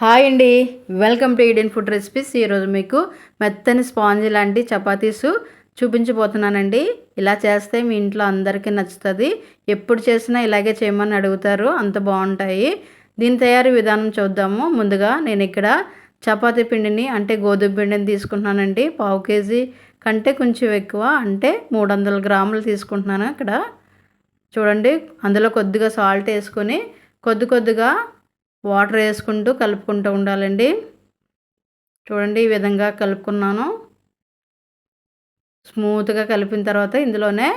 Hi అండి. Welcome to Eden food recipes ఈరోజు మీకు మెత్తని స్పాంజ్ లాంటి చపాతీస్ చూపించబోతున్నానండి. ఇలా చేస్తే మీ ఇంట్లో అందరికీ నచ్చుతుంది. ఎప్పుడు చేసినా ఇలాగే చేయమని అడుగుతారు. అంత బాగుంటాయి. దీని తయారీ విధానం చూద్దాము. ముందుగా నేను ఇక్కడ చపాతీ పిండిని అంటే గోధుమ పిండిని తీసుకుంటున్నానండి. పావు కేజీ కంటే కొంచెం ఎక్కువ అంటే మూడు వందల గ్రాములు తీసుకుంటున్నాను ఇక్కడ చూడండి అందులో కొద్దిగా సాల్ట్ వేసుకొని కొద్ది కొద్దిగా వాటర్ వేసుకుంటూ కలుపుకుంటూ ఉండాలండి. చూడండి ఈ విధంగా కలుపుకున్నాను. స్మూత్గా కలిపిన తర్వాత ఇందులోనే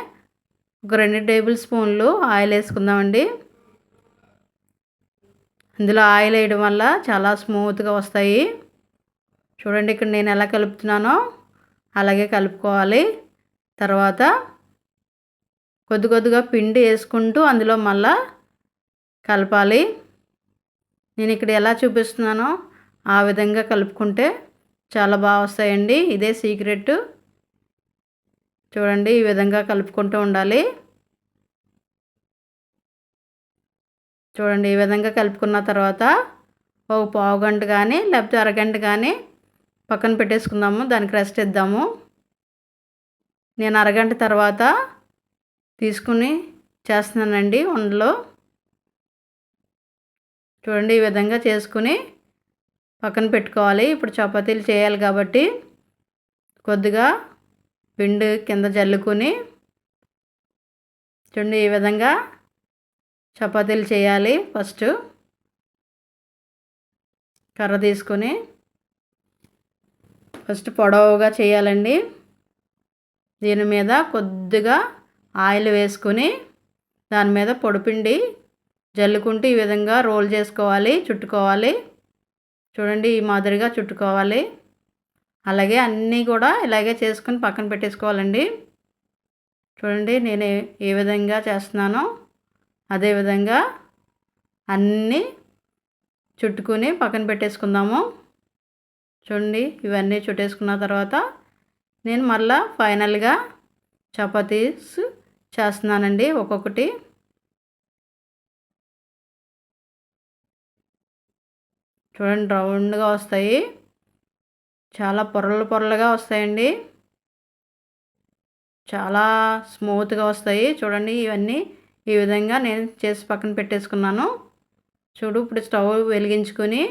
ఒక రెండు టేబుల్ స్పూన్లు ఆయిల్ వేసుకుందామండి. ఇందులో ఆయిల్ వేయడం వల్ల చాలా స్మూత్గా వస్తాయి. చూడండి ఇక్కడ నేను ఎలా కలుపుతున్నానో అలాగే కలుపుకోవాలి. తర్వాత కొద్ది కొద్దిగా పిండి వేసుకుంటూ అందులో మళ్ళా కలపాలి. నేను ఇక్కడ ఎలా చూపిస్తున్నానో ఆ విధంగా కలుపుకుంటే చాలా బాగా వస్తాయండి. ఇదే సీక్రెట్. చూడండి ఈ విధంగా కలుపుకుంటూ ఉండాలి. చూడండి ఈ విధంగా కలుపుకున్న తర్వాత ఒక పావు గంట కానీ లేకపోతే అరగంట కానీ పక్కన పెట్టేసుకుందాము. దానికి రెస్ట్ ఇద్దాము. నేను అరగంట తర్వాత తీసుకుని చేస్తున్నానండి ఉండలో. చూడండి ఈ విధంగా చేసుకుని పక్కన పెట్టుకోవాలి. ఇప్పుడు చపాతీలు చేయాలి కాబట్టి కొద్దిగా పిండి కింద జల్లుకొని చూడండి ఈ విధంగా చపాతీలు చేయాలి. ఫస్ట్ కర్ర తీసుకొని ఫస్ట్ పొడవుగా చేయాలండి. దీని మీద కొద్దిగా ఆయిల్ వేసుకొని దాని మీద పొడిపిండి జల్లుకుంటూ ఈ విధంగా రోల్ చేసుకోవాలి చుట్టుకోవాలి. చూడండి ఈ మాదిరిగా చుట్టుకోవాలి. అలాగే అన్నీ కూడా ఇలాగే చేసుకుని పక్కన పెట్టేసుకోవాలండి. చూడండి నేను ఏ విధంగా చేస్తున్నానో అదేవిధంగా అన్నీ చుట్టుకుని పక్కన పెట్టేసుకుందాము. చూడండి ఇవన్నీ చుట్టేసుకున్న తర్వాత నేను మళ్ళా ఫైనల్గా చపాతీస్ చేస్తున్నానండి ఒక్కొక్కటి. చూడండి రౌండ్గా వస్తాయి. చాలా పొరలు పొరలుగా వస్తాయండి. చాలా స్మూత్గా వస్తాయి. చూడండి ఇవన్నీ ఈ విధంగా నేను చేసి పక్కన పెట్టేసుకున్నాను. చూడు ఇప్పుడు స్టవ్ వెలిగించుకొని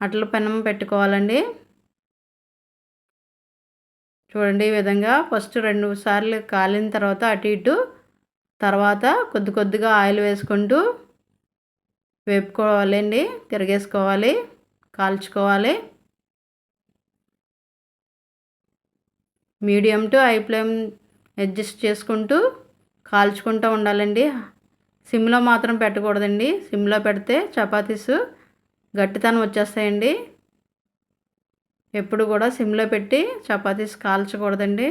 అట్ల పెనం పెట్టుకోవాలండి. చూడండి ఈ విధంగా ఫస్ట్ రెండు సార్లు కాలిన తర్వాత అటు ఇటు తర్వాత కొద్ది కొద్దిగా ఆయిల్ వేసుకుంటూ వేపుకోవాలండి తిరగేసుకోవాలి కాల్చుకోవాలి. Medium to high flame adjust చేసుకుంటూ కాల్చుకుంటూ ఉండాలండి. సిమ్లో మాత్రం పెట్టకూడదండి. సిమ్లో పెడితే చపాతీస్ గట్టితనం వచ్చేస్తాయండి. ఎప్పుడు కూడా సిమ్లో పెట్టి చపాతీస్ కాల్చకూడదండి.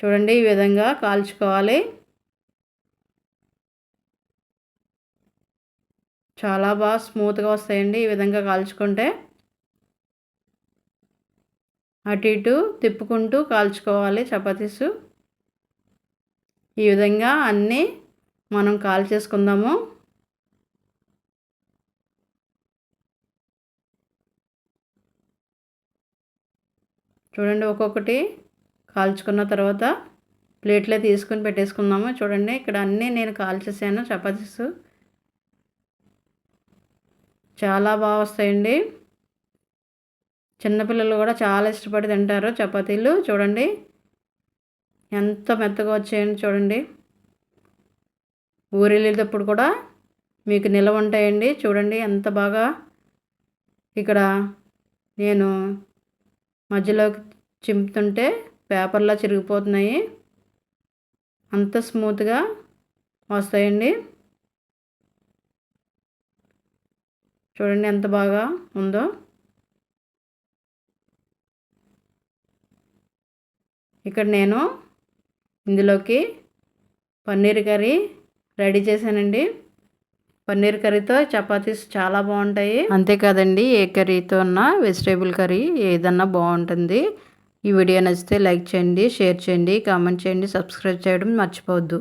చూడండి ఈ విధంగా కాల్చుకోవాలి. చాలా బాగా స్మూత్గా వస్తాయండి. ఈ విధంగా కాల్చుకుంటే అటు ఇటు తిప్పుకుంటూ కాల్చుకోవాలి చపాతీస్. ఈ విధంగా అన్నీ మనం కాల్ చేసుకుందాము చూడండి ఒక్కొక్కటి కాల్చుకున్న తర్వాత ప్లేట్లో తీసుకొని పెట్టేసుకుందాము. చూడండి ఇక్కడ అన్నీ నేను కాల్చేసాను చపాతీస్. చాలా బాగా వస్తాయండి. చిన్నపిల్లలు కూడా చాలా ఇష్టపడి తింటారు చపాతీలు. చూడండి. ఎంత మెత్తగా వచ్చాయని చూడండి. ఊరెళ్ళేటప్పుడు కూడా మీకు నిలవ ఉంటాయండి. చూడండి ఎంత బాగా ఇక్కడ నేను మధ్యలో చింపుతుంటే పేపర్లా చిరిగిపోతున్నాయి. అంత స్మూత్గా వస్తాయండి. చూడండి ఎంత బాగా ఉందో. ఇక్కడ నేను ఇందులోకి పన్నీర్ కర్రీ రెడీ చేశానండి. పన్నీర్ కర్రీతో చపాతీస్ చాలా బాగుంటాయి. అంతేకాదండి ఏ కర్రీతో ఉన్న వెజిటేబుల్ కర్రీ ఏదన్నా బాగుంటుంది. ఈ వీడియో నచ్చితే లైక్ చేయండి షేర్ చేయండి కామెంట్ చేయండి సబ్స్క్రైబ్ చేయడం మర్చిపోవద్దు.